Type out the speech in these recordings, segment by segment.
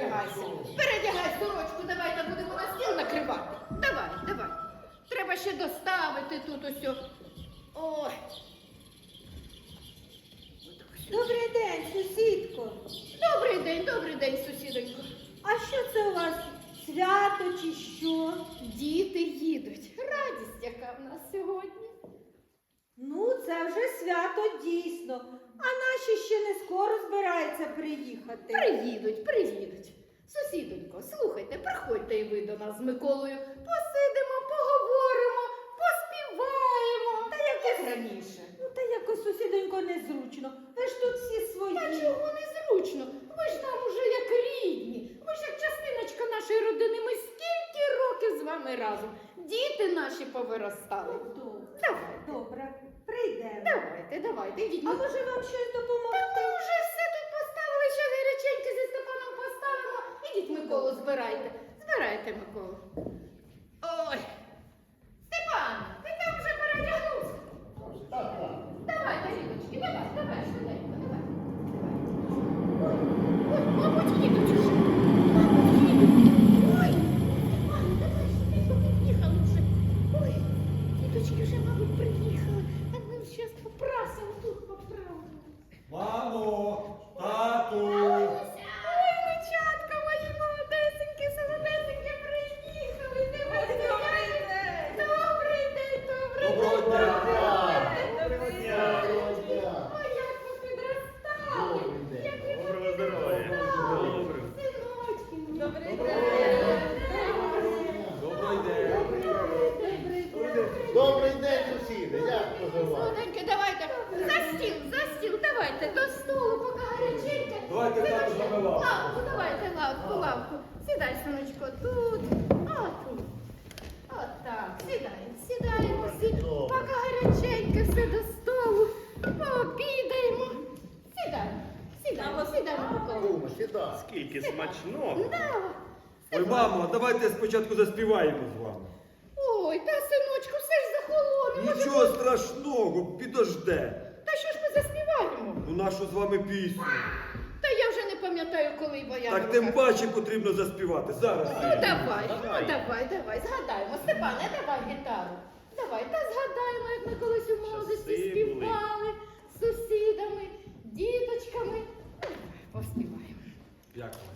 передягайся. Передягай сорочку, давай та будемо на стіл накривати. Давай, давай. Треба ще доставити тут усе. Ой. Добрий день, сусідко. Добрий день, добрий день, сусідонько. А що це у вас свято чи що? Діти їдуть. Радість, яка в нас сьогодні. Ну, це вже свято дійсно. А наші ще не скоро збираються приїхати. Приїдуть, приїдуть. Сусідонько, слухайте, приходьте і ви до нас з Миколою. Посидимо, поговоримо, поспіваємо. Та якось раніше. Ну, та якось сусідонько незручно. Ви ж тут всі свої. Та чого незручно? Ви ж нам уже як рідні. Ви ж як частиночка нашої родини. Ми скільки років з вами разом. Діти наші повиростали. Давайте. А Ми може вам щось Та допомогти? ми вже все тут поставили, ще гиряченьки зі Степаном поставимо. Ідіть Миколу збирайте. Збирайте Миколу. Давайте, тату, за лавку. Лавку, давайте лавку, лавку. Сідай, синочко, тут, а тут. От так, сідаємо, сідаємо всі, поки гаряченьке, все до столу, пообідаємо. Сідаємо, сідаємо, сідаємо. Сідай. Скільки смачного. Да. Ой, мамо, давайте спочатку заспіваємо з вами. Ой, та синочку, все ж захолоне. може, Нічого страшного, підожде. Та що ж ми заспіваємо? Ну нашу з вами пісню. Пам'ятаю, коли бо. Так тим паче потрібно заспівати. Зараз. Ну давай, ну давай, давай, згадаємо. Степане, давай гітару. Давай, та згадаємо, як ми колись у молодості Часи співали з сусідами, діточками. Давай, Поспіваємо. Дякую.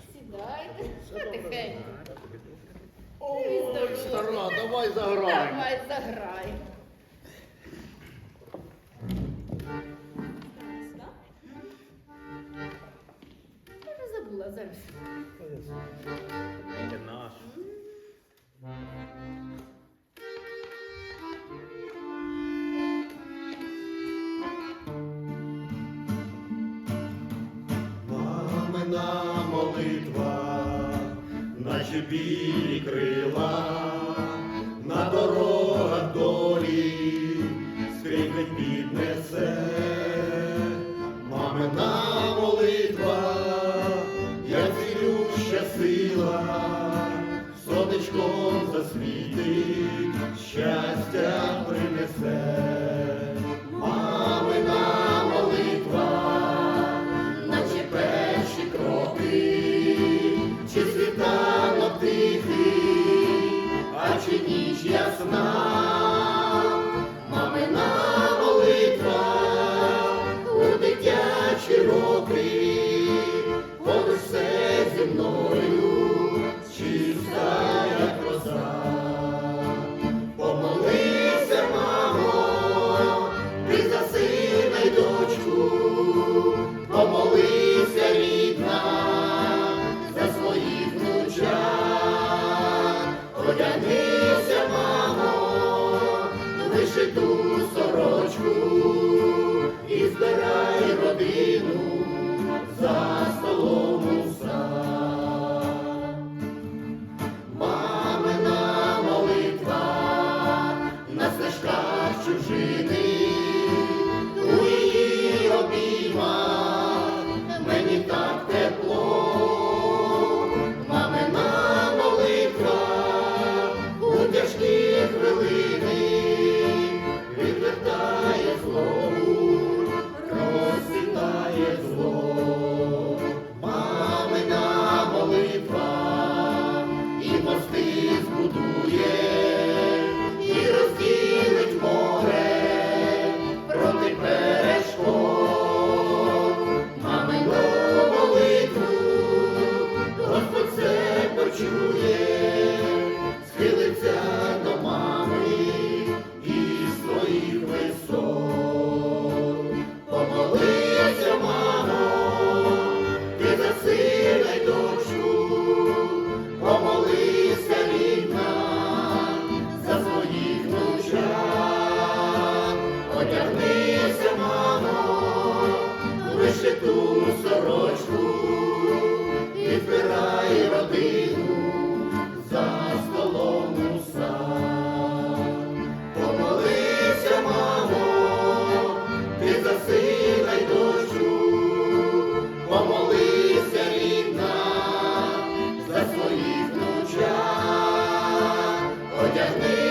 Сідайте. Ой, стара, давай заграємо. Давай заграємо. Це наш. Мамина молитва, наче білі крила, одягнися, мамо, лише ту сорочку, відбирай родину за столом у сад. Помолися, мамо, ти за сина помолися рідна за своїх внучат, одягни.